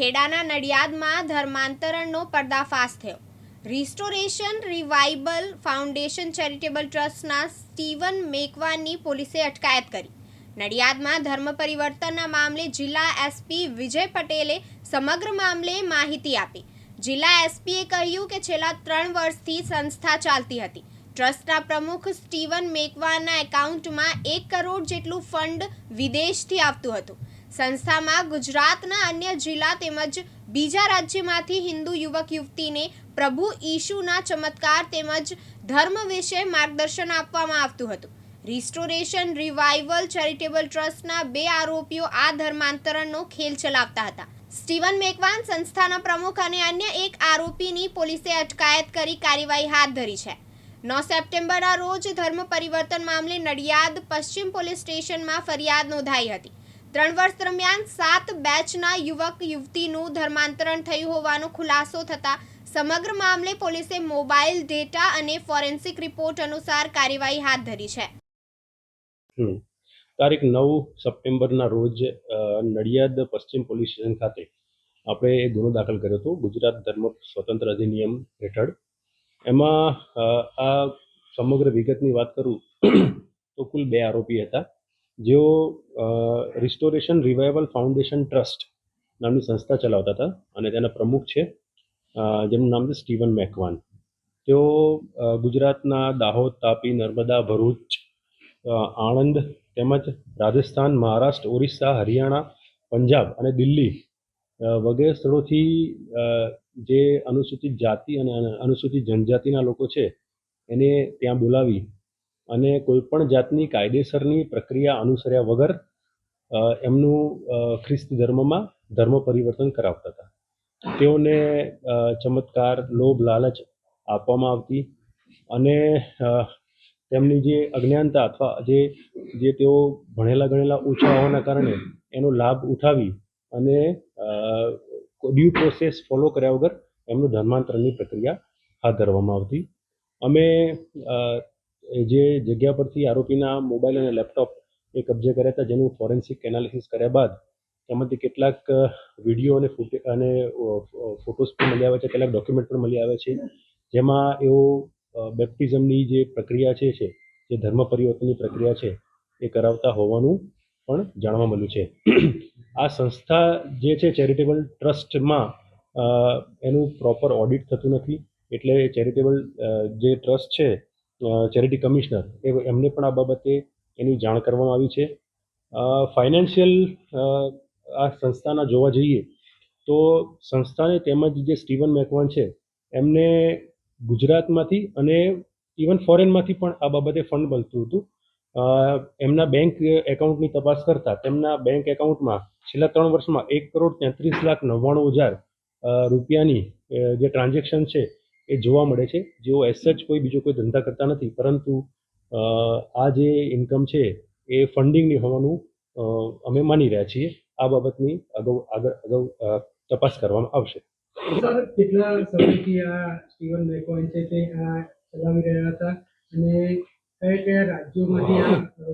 ખેડાના નડિયાદમાં ધર્માંતરણનો પર્દાફાશ થયો. રિસ્ટોરેશન રિવાઇબલ ફાઉન્ડેશન ચેરિટેબલ ટ્રસ્ટના સ્ટીવન મેકવાનની પોલીસે અટકાયત કરી. નડિયાદમાં ધર્મ પરિવર્તનના મામલે જિલ્લા એસપી વિજય પટેલે સમગ્ર મામલે માહિતી આપી. જિલ્લા એસપીએ કહ્યું કે છેલ્લા ત્રણ વર્ષથી સંસ્થા ચાલતી હતી. ટ્રસ્ટના પ્રમુખ સ્ટીવન મેકવાના એકાઉન્ટમાં એક કરોડ જેટલું ફંડ વિદેશથી આવતું હતું. સંસ્થામાં ગુજરાતના અન્ય જિલ્લા તેમજ બીજા રાજ્યમાંથી હિન્દુ યુવક યુવતીને પ્રભુ ઈશુના ચમત્કાર તેમજ ધર્મ વિશે માર્ગદર્શન આપવામાં આવતું હતું. રિસ્ટોરેશન રિવાઇવલ ચેરિટેબલ ટ્રસ્ટના બે આરોપીઓ આ ધર્માંતરણનો ખેલ ચલાવતા હતા. સ્ટીવન મેકવાન સંસ્થાના પ્રમુખ અને અન્ય એક આરોપીની પોલીસે અટકાયત કરી કાર્યવાહી હાથ ધરી છે. નવ સપ્ટેમ્બરના રોજ ધર્મ પરિવર્તન મામલે નડિયાદ પશ્ચિમ પોલીસ સ્ટેશનમાં ફરિયાદ નોંધાઈ હતી. ત્રણ વર્ષ દરમિયાન સાત બેચના યુવક યુવતીનું ધર્માંતરણ થયું હોવાનો ખુલાસો થતા સમગ્ર મામલે પોલીસે મોબાઈલ ડેટા અને ફોરેન્સિક રિપોર્ટ અનુસાર કાર્યવાહી હાથ ધરી છે. તારીખ નવ સપ્ટેમ્બરના રોજ નડિયાદ પશ્ચિમ પોલીસ સ્ટેશન ખાતે આપણે એક ગુનો દાખલ કર્યો હતો, ગુજરાત ધર્મ સ્વતંત્ર અધિનિયમ હેઠળ. એમાં આ સમગ્ર વિગતની વાત કરું તો કુલ બે આરોપી હતા. જેઓ રિસ્ટોરેશન રિવાઇવલ ફાઉન્ડેશન ટ્રસ્ટ નામની સંસ્થા ચલાવતા હતા અને તેના પ્રમુખ છે જેમનું નામ છે સ્ટીવન મેકવાન તેઓ ગુજરાતના દાહોદ, તાપી, નર્મદા, ભરૂચ આણંદ તેમજ રાજસ્થાન, મહારાષ્ટ્ર, ઓરિસ્સા, હરિયાણા, પંજાબ અને દિલ્હી વગેરે સ્થળોથી જે અનુસૂચિત જાતિ અને, અનુસૂચિત જનજાતિના લોકો છે, એને ત્યાં બોલાવી અને કોઈ પણ જાતની કાયદેસરની પ્રક્રિયા અનુસર્યા વગર એમનું ખ્રિસ્તી ધર્મમાં ધર્મ પરિવર્તન કરાવતા હતા. તેઓને ચમત્કાર, લોભ, લાલચ આપવામાં આવતી અને તેમની જે અજ્ઞાનતા અથવા જે જે તેઓ ભણેલા ગણેલા ઓછા હોવાના કારણે એનો લાભ ઉઠાવી અને ડ્યુ પ્રોસેસ ફોલો કર્યા વગર એમનું ધર્માંતરણની પ્રક્રિયા હાથ ધરવામાં આવતી. અમે જે જગ્યા પરથી આરોપીના મોબાઈલ અને લેપટોપ એ કબજે કર્યા હતા, જેનું ફોરેન્સિક એનાલિસિસ કર્યા બાદ તેમાંથી કેટલાક વીડિયો અને ફૂટે, અને ફોટોસ પણ મળી આવે છે, કેટલાક ડોક્યુમેન્ટ પણ મળી આવે છે, જેમાં એઓ બેપ્ટિઝમની જે પ્રક્રિયા છે છે, જે ધર્મ પરિવર્તનની પ્રક્રિયા છે, એ કરાવતા હોવાનું પણ જાણવા મળ્યું છે. આ સંસ્થા જે છે, ચેરિટેબલ ટ્રસ્ટમાં એનું પ્રોપર ઓડિટ થતું નથી, એટલે ચેરિટેબલ જે ટ્રસ્ટ છે ચેરિટી કમિશનર. એ એમને પણ આ બાબતે એની જાણ કરવામાં આવી છે. ફાઇનાન્શિયલ આ સંસ્થાના જોવા જઈએ તો સંસ્થાને તેમજ જે સ્ટીવન મેકવાન છે, એમને ગુજરાતમાંથી અને ઇવન ફોરેનમાંથી પણ આ બાબતે ફંડ મળતું હતું. એમના બેંક એકાઉન્ટની તપાસ કરતા તેમના બેંક એકાઉન્ટમાં છેલ્લા ત્રણ વર્ષમાં એક કરોડ તેત્રીસ લાખ નવ્વાણું હજાર રૂપિયાની જે ટ્રાન્ઝેક્શન છે એ જોવા મળે છે. જેઓ એસ સચ કોઈ બીજો કોઈ ધંધા કરતા નથી પરંતુ આ જે ઇન્કમ છે એ ફંડિંગની હોવાનું અમે માની રહ્યા છીએ. આ બાબતની અગાઉ આગળ અગાઉ તપાસ કરવામાં આવશે. સર કેટલા સમયથી આ સ્ટીવન મેકોન છે તે આ ચલાવી રહ્યા હતા? અને કયા કયા રાજ્યોમાંથી આ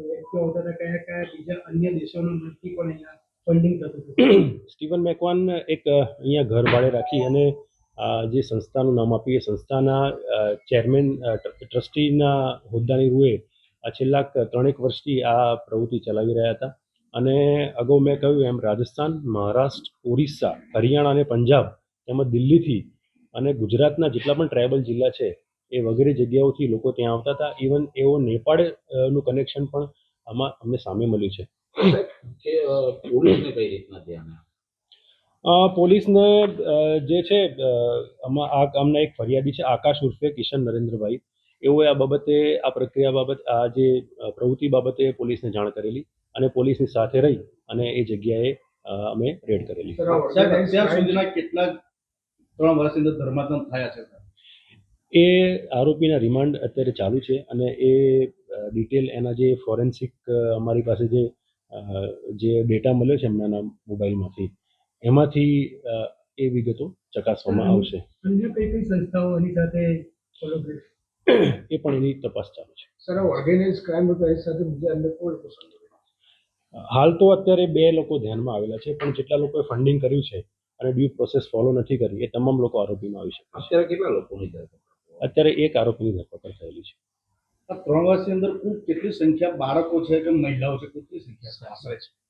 વ્યક્તિઓ આવતા હતા? કયા કયા બીજા અન્ય દેશોમાંથી પણ અહીંયા ફંડિંગ થતું હતું? સ્ટીવન મેકવાન એક અહીંયા ઘર ભાડે રાખી અને જે સંસ્થાનું નામ આપી એ સંસ્થાના ચેરમેન ટ્રસ્ટીના હોદ્દાની રૂએ છેલ્લા ત્રણેક વર્ષથી આ પ્રવૃત્તિ ચલાવી રહ્યા હતા. અને અગાઉ મેં કહ્યું એમ, રાજસ્થાન, મહારાષ્ટ્ર, ઓરિસ્સા, હરિયાણા અને પંજાબ, તેમજ દિલ્હીથી અને ગુજરાતના જેટલા પણ ટ્રાઇબલ જિલ્લા છે, એ વગેરે જગ્યાઓથી લોકો ત્યાં આવતા હતા. ઇવન એવો નેપાળનું કનેક્શન પણ આમાં અમને સામે મળ્યું છે. પોલીસને જે છે અમને એક ફરિયાદી છે આકાશ ઉર્ફે કિશન નરેન્દ્રભાઈ. એઓએ આ બાબતે આ પ્રક્રિયા બાબત આ જે પ્રવૃત્તિ બાબતે પોલીસને જાણ કરેલી અને પોલીસની સાથે રહી અને એ જગ્યાએ અમે રેડ કરેલી. કેટલા ત્રણ વર્ષની અંદર ધર્માંતરણ થયા છે? એ આરોપીના રિમાન્ડ અત્યારે ચાલુ છે અને એ ડિટેલ એના જે ફોરેન્સિક અમારી પાસે જે જે ડેટા મળ્યો છે એમના મોબાઈલમાંથી એમાંથી એ વિગતો ચકાસવામાં આવશે. અન્ય કઈ કઈ સંસ્થાઓ એની સાથે એ પણ એની તપાસ ચાલુ છે. સર ઓર્ગેનાઇઝ ક્રાઇમ સાથે બીજા અન્ય કોઈ હાલ તો અત્યારે બે લોકો ધ્યાનમાં આવેલા છે પણ જેટલા લોકોએ ફંડિંગ કર્યું છે અને ડ્યુ પ્રોસેસ ફોલો નથી કરી એ તમામ લોકો આરોપીમાં આવી શકે છે. અત્યારે કેટલા લોકોની ધરપકડ? અત્યારે એક આરોપીની ધરપકડ થયેલી છે. આ ત્રણ વર્ષની અંદર કુલ કેટલી સંખ્યા બાળકો છે કે મહિલાઓ છે? કેટલી સંખ્યા છે આશરે છે.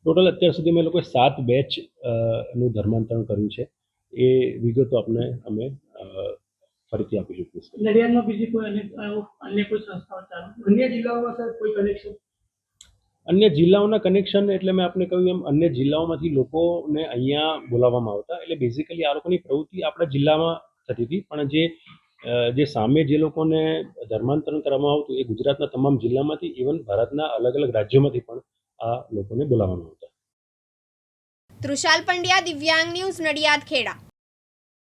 ટોટલ અત્યાર સુધી અમે લોકોએ સાત બેચનું ધર્માંતરણ કર્યું છે. એ વિગતો આપને અમે ફરીથી આપીશું નડિયાદમાં બીજી કોઈ અન્ય અન્ય કોઈ સંસ્થાઓ ચાલુ? અન્ય જિલ્લાઓમાં સર કોઈ કનેક્શન અન્ય જિલ્લાઓના કનેક્શન એટલે મેં આપને કહ્યું એમ અન્ય જિલ્લાઓમાંથી લોકોને અહીંયા બોલાવવામાં આવતા. એટલે બેઝિકલી આ લોકોની પ્રવૃત્તિ આપણા જિલ્લામાં થતી હતી. પણ જે જે સામે જે લોકોને ધર્માંતરણ કરવામાં આવતું એ ગુજરાતના તમામ જિલ્લામાંથી ઇવન ભારતના અલગ અલગ રાજ્યોમાંથી પણ આ લોકોને બોલાવવામાં આવતા તૃષાલ પંડ્યા દિવ્યાંગ ન્યૂઝ નડિયાદ ખેડા.